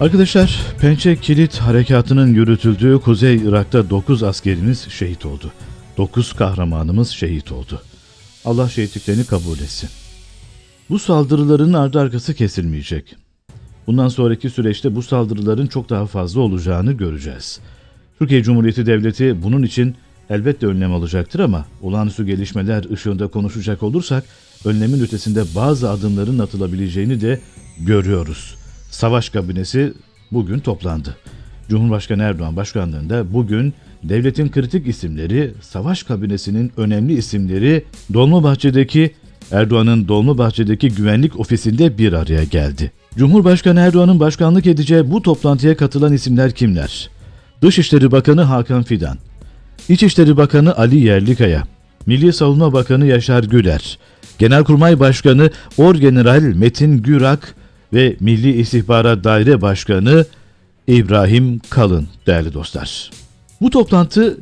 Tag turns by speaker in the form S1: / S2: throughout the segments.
S1: Arkadaşlar, Pençe Kilit Harekatı'nın yürütüldüğü Kuzey Irak'ta 9 askerimiz şehit oldu. 9 kahramanımız şehit oldu. Allah şehitliklerini kabul etsin. Bu saldırıların ardı arkası kesilmeyecek. Bundan sonraki süreçte bu saldırıların çok daha fazla olacağını göreceğiz. Türkiye Cumhuriyeti Devleti bunun için elbette önlem alacaktır ama olağanüstü gelişmeler ışığında konuşacak olursak önlemin ötesinde bazı adımların atılabileceğini de görüyoruz. Savaş kabinesi bugün toplandı. Cumhurbaşkanı Erdoğan başkanlığında bugün devletin kritik isimleri, savaş kabinesinin önemli isimleri Dolmabahçe'deki Erdoğan'ın Dolmabahçe'deki güvenlik ofisinde bir araya geldi. Cumhurbaşkanı Erdoğan'ın başkanlık edeceği bu toplantıya katılan isimler kimler? Dışişleri Bakanı Hakan Fidan, İçişleri Bakanı Ali Yerlikaya, Milli Savunma Bakanı Yaşar Güler, Genelkurmay Başkanı Orgeneral Metin Gürak ve Milli İstihbarat Daire Başkanı İbrahim Kalın değerli dostlar. Bu toplantı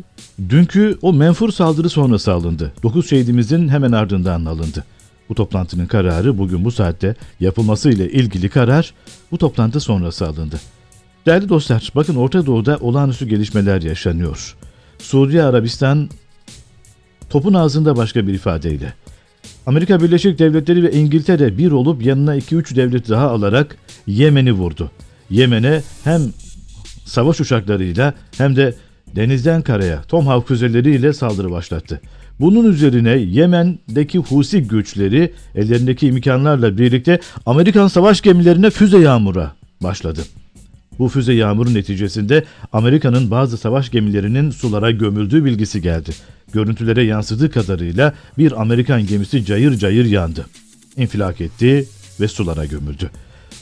S1: dünkü o menfur saldırı sonrası alındı. 9 şehidimizin hemen ardından alındı. Bu toplantının kararı bugün bu saatte yapılması ile ilgili karar bu toplantı sonrası alındı. Değerli dostlar, bakın Orta Doğu'da olağanüstü gelişmeler yaşanıyor. Suudi Arabistan topun ağzında başka bir ifadeyle. Amerika Birleşik Devletleri ve İngiltere bir olup yanına 2-3 devlet daha alarak Yemen'i vurdu. Yemen'e hem savaş uçaklarıyla hem de denizden karaya Tomahawk füzeleriyle saldırı başlattı. Bunun üzerine Yemen'deki Husi güçleri ellerindeki imkanlarla birlikte Amerikan savaş gemilerine füze yağmura başladı. Bu füze yağmuru neticesinde Amerika'nın bazı savaş gemilerinin sulara gömüldüğü bilgisi geldi. Görüntülere yansıdığı kadarıyla bir Amerikan gemisi cayır cayır yandı. İnfilak etti ve sulara gömüldü.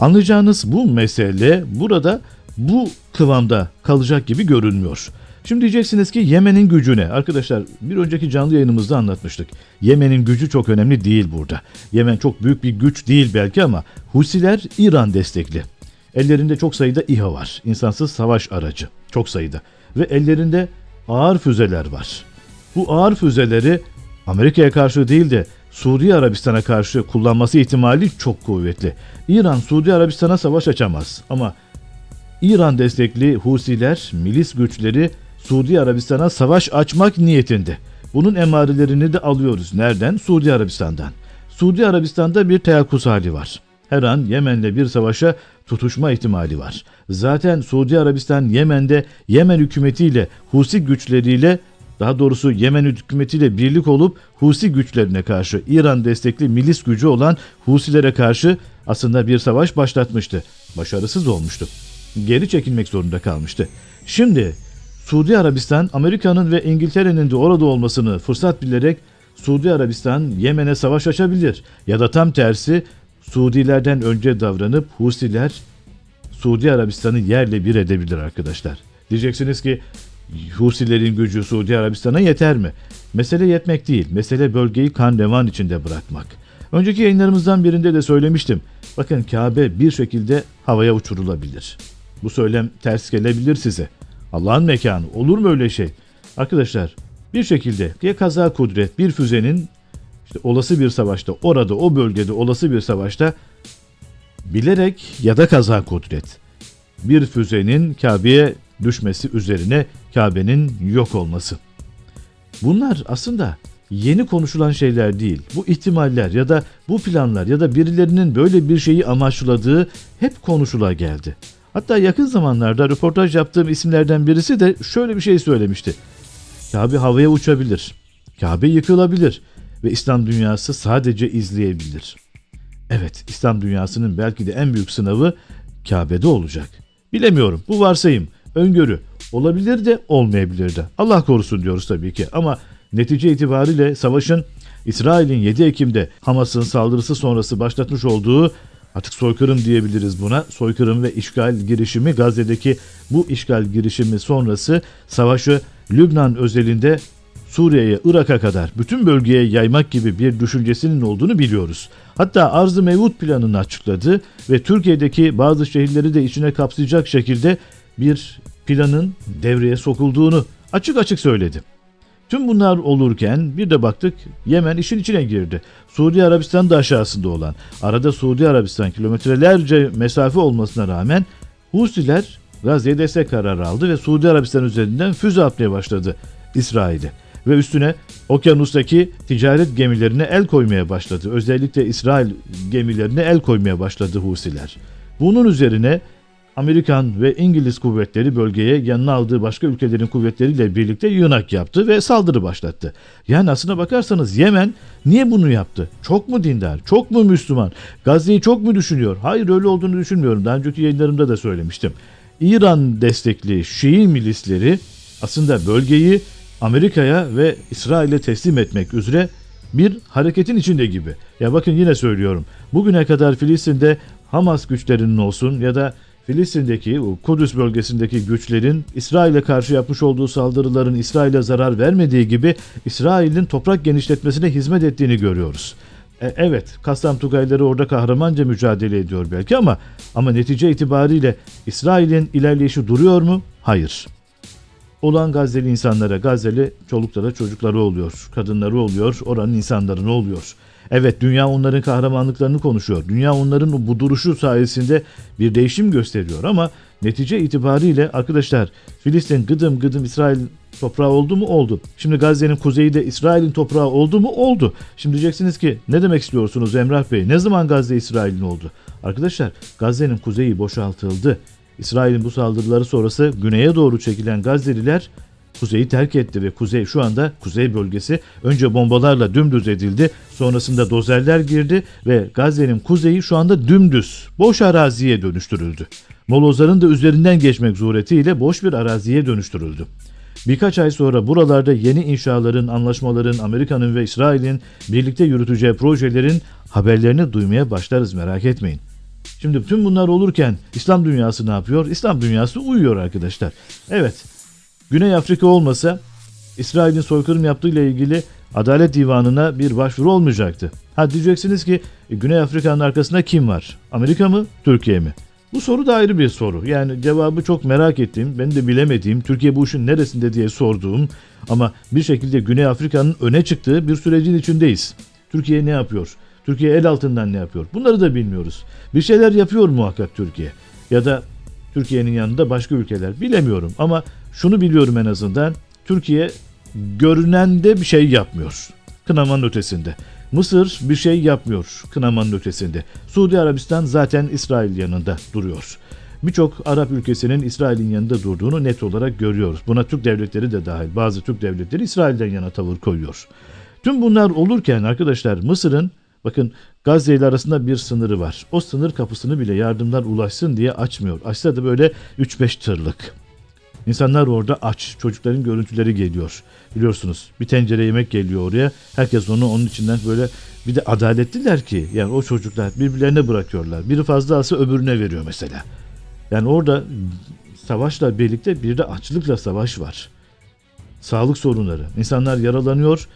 S1: Anlayacağınız bu mesele burada bu kıvamda kalacak gibi görünmüyor. Şimdi diyeceksiniz ki Yemen'in gücü ne? Arkadaşlar bir önceki canlı yayınımızda anlatmıştık. Yemen'in gücü çok önemli değil burada. Yemen çok büyük bir güç değil belki ama Husiler İran destekli. Ellerinde çok sayıda İHA var. İnsansız savaş aracı. Çok sayıda. Ve ellerinde ağır füzeler var. Bu ağır füzeleri Amerika'ya karşı değil de Suudi Arabistan'a karşı kullanması ihtimali çok kuvvetli. İran Suudi Arabistan'a savaş açamaz ama İran destekli Husiler, milis güçleri Suudi Arabistan'a savaş açmak niyetinde. Bunun emarelerini de alıyoruz. Nereden? Suudi Arabistan'dan. Suudi Arabistan'da bir teyakkuz hali var. Her an Yemen'le bir savaşa tutuşma ihtimali var. Zaten Suudi Arabistan Yemen'de Yemen hükümetiyle Husi güçleriyle daha doğrusu Yemen hükümetiyle birlik olup Husi güçlerine karşı İran destekli milis gücü olan Husilere karşı aslında bir savaş başlatmıştı. Başarısız olmuştu. Geri çekilmek zorunda kalmıştı. Şimdi Suudi Arabistan Amerika'nın ve İngiltere'nin de orada olmasını fırsat bilerek Suudi Arabistan Yemen'e savaş açabilir ya da tam tersi Suudilerden önce davranıp Husiler Suudi Arabistan'ı yerle bir edebilir arkadaşlar. Diyeceksiniz ki Husilerin gücü Suudi Arabistan'a yeter mi? Mesele yetmek değil. Mesele bölgeyi kan revan içinde bırakmak. Önceki yayınlarımızdan birinde de söylemiştim. Bakın Kabe bir şekilde havaya uçurulabilir. Bu söylem ters gelebilir size. Allah'ın mekanı. Olur mu öyle şey? Arkadaşlar bir şekilde ya kaza kudret bir füzenin işte olası bir savaşta orada o bölgede olası bir savaşta bilerek ya da kaza kudret bir füzenin Kabe'ye düşmesi üzerine Kabe'nin yok olması. Bunlar aslında yeni konuşulan şeyler değil. Bu ihtimaller ya da bu planlar ya da birilerinin böyle bir şeyi amaçladığı hep konuşula geldi. Hatta yakın zamanlarda röportaj yaptığım isimlerden birisi de şöyle bir şey söylemişti. Kabe havaya uçabilir. Kabe yıkılabilir ve İslam dünyası sadece izleyebilir. Evet, İslam dünyasının belki de en büyük sınavı Kabe'de olacak. Bilemiyorum. Bu varsayım, öngörü. Olabilir de olmayabilir de. Allah korusun diyoruz tabii ki ama netice itibariyle savaşın İsrail'in 7 Ekim'de Hamas'ın saldırısı sonrası başlatmış olduğu artık soykırım diyebiliriz buna. Soykırım ve işgal girişimi Gazze'deki bu işgal girişimi sonrası savaşı Lübnan özelinde Suriye'ye, Irak'a kadar bütün bölgeye yaymak gibi bir düşüncesinin olduğunu biliyoruz. Hatta Arz-ı Mevut planını açıkladı ve Türkiye'deki bazı şehirleri de içine kapsayacak şekilde bir planın devreye sokulduğunu açık açık söyledi. Tüm bunlar olurken bir de baktık Yemen işin içine girdi. Suudi Arabistan da aşağısında olan, arada Suudi Arabistan kilometrelerce mesafe olmasına rağmen Husiler Gazze'ye destek kararı aldı ve Suudi Arabistan üzerinden füze atmaya başladı İsrail'e. Ve üstüne okyanustaki ticaret gemilerine el koymaya başladı. Özellikle İsrail gemilerine el koymaya başladı Husiler. Bunun üzerine Amerikan ve İngiliz kuvvetleri bölgeye yanına aldığı başka ülkelerin kuvvetleriyle birlikte yığınak yaptı ve saldırı başlattı. Yani aslına bakarsanız Yemen niye bunu yaptı? Çok mu dindar? Çok mu Müslüman? Gazze'yi çok mu düşünüyor? Hayır öyle olduğunu düşünmüyorum. Daha önceki yayınlarımda da söylemiştim. İran destekli Şii milisleri aslında bölgeyi Amerika'ya ve İsrail'e teslim etmek üzere bir hareketin içinde gibi. Ya bakın yine söylüyorum. Bugüne kadar Filistin'de Hamas güçlerinin olsun ya da Filistin'deki Kudüs bölgesindeki güçlerin İsrail'e karşı yapmış olduğu saldırıların İsrail'e zarar vermediği gibi İsrail'in toprak genişletmesine hizmet ettiğini görüyoruz. E, evet, Kassam Tugayları orada kahramanca mücadele ediyor belki ama ama netice itibariyle İsrail'in ilerleyişi duruyor mu? Hayır. Olan Gazze'li insanlara, Gazze'li çoluklara, çocukları oluyor, kadınları oluyor, oranın insanları ne oluyor? Evet dünya onların kahramanlıklarını konuşuyor. Dünya onların bu duruşu sayesinde bir değişim gösteriyor ama netice itibariyle arkadaşlar Filistin gıdım gıdım İsrail toprağı oldu mu? Oldu. Şimdi Gazze'nin kuzeyi de İsrail'in toprağı oldu mu? Oldu. Şimdi diyeceksiniz ki ne demek istiyorsunuz Emrah Bey? Ne zaman Gazze İsrail'in oldu? Arkadaşlar Gazze'nin kuzeyi boşaltıldı. İsrail'in bu saldırıları sonrası güneye doğru çekilen Gazze'liler kuzeyi terk etti ve kuzey şu anda kuzey bölgesi önce bombalarla dümdüz edildi. Sonrasında dozerler girdi ve Gazze'nin kuzeyi şu anda dümdüz boş araziye dönüştürüldü. Molozların da üzerinden geçmek suretiyle boş bir araziye dönüştürüldü. Birkaç ay sonra buralarda yeni inşaların, anlaşmaların, Amerika'nın ve İsrail'in birlikte yürüteceği projelerin haberlerini duymaya başlarız merak etmeyin. Şimdi tüm bunlar olurken İslam dünyası ne yapıyor? İslam dünyası uyuyor arkadaşlar. Evet, Güney Afrika olmasa İsrail'in soykırım yaptığı ile ilgili Adalet Divanı'na bir başvuru olmayacaktı. Ha diyeceksiniz ki e, Güney Afrika'nın arkasında kim var? Amerika mı? Türkiye mi? Bu soru da ayrı bir soru. Yani cevabı çok merak ettiğim, ben de bilemediğim, Türkiye bu işin neresinde diye sorduğum ama bir şekilde Güney Afrika'nın öne çıktığı bir sürecin içindeyiz. Türkiye ne yapıyor? Türkiye el altından ne yapıyor? Bunları da bilmiyoruz. Bir şeyler yapıyor muhakkak Türkiye. Ya da Türkiye'nin yanında başka ülkeler bilemiyorum ama şunu biliyorum en azından Türkiye görünende bir şey yapmıyor. Kınamanın ötesinde. Mısır bir şey yapmıyor kınamanın ötesinde. Suudi Arabistan zaten İsrail yanında duruyor. Birçok Arap ülkesinin İsrail'in yanında durduğunu net olarak görüyoruz. Buna Türk devletleri de dahil. Bazı Türk devletleri İsrail'den yana tavır koyuyor. Tüm bunlar olurken arkadaşlar Mısır'ın bakın Gazze ile arasında bir sınırı var. O sınır kapısını bile yardımlar ulaşsın diye açmıyor. Açsa da böyle 3-5 tırlık. İnsanlar orada aç. Çocukların görüntüleri geliyor. Biliyorsunuz bir tencere yemek geliyor oraya. Herkes onu onun içinden böyle bir de adaletliler ki yani o çocuklar birbirlerine bırakıyorlar. Biri fazla alsa öbürüne veriyor mesela. Yani orada savaşla birlikte bir de açlıkla savaş var. Sağlık sorunları. İnsanlar yaralanıyor.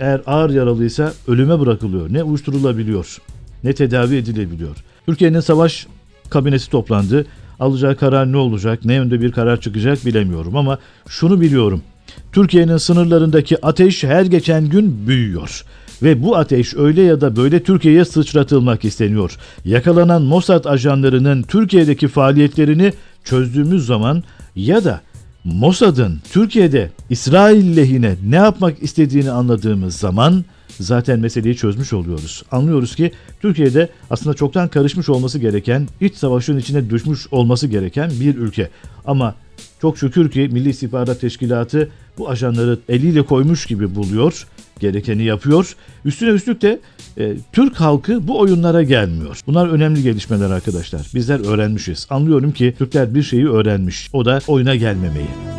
S1: Eğer ağır yaralıysa ölüme bırakılıyor. Ne uyuşturulabiliyor ne tedavi edilebiliyor. Türkiye'nin savaş kabinesi toplandı. Alacağı karar ne olacak, ne yönde bir karar çıkacak bilemiyorum ama şunu biliyorum. Türkiye'nin sınırlarındaki ateş her geçen gün büyüyor. Ve bu ateş öyle ya da böyle Türkiye'ye sıçratılmak isteniyor. Yakalanan Mossad ajanlarının Türkiye'deki faaliyetlerini çözdüğümüz zaman ya da Mossad'ın Türkiye'de İsrail lehine ne yapmak istediğini anladığımız zaman zaten meseleyi çözmüş oluyoruz. Anlıyoruz ki Türkiye'de aslında çoktan karışmış olması gereken, iç savaşın içine düşmüş olması gereken bir ülke. Ama çok şükür ki Milli İstihbarat Teşkilatı bu ajanları eliyle koymuş gibi buluyor, gerekeni yapıyor. Üstüne üstlük de e, Türk halkı bu oyunlara gelmiyor. Bunlar önemli gelişmeler arkadaşlar. Bizler öğrenmişiz. Anlıyorum ki Türkler bir şeyi öğrenmiş. O da oyuna gelmemeyi.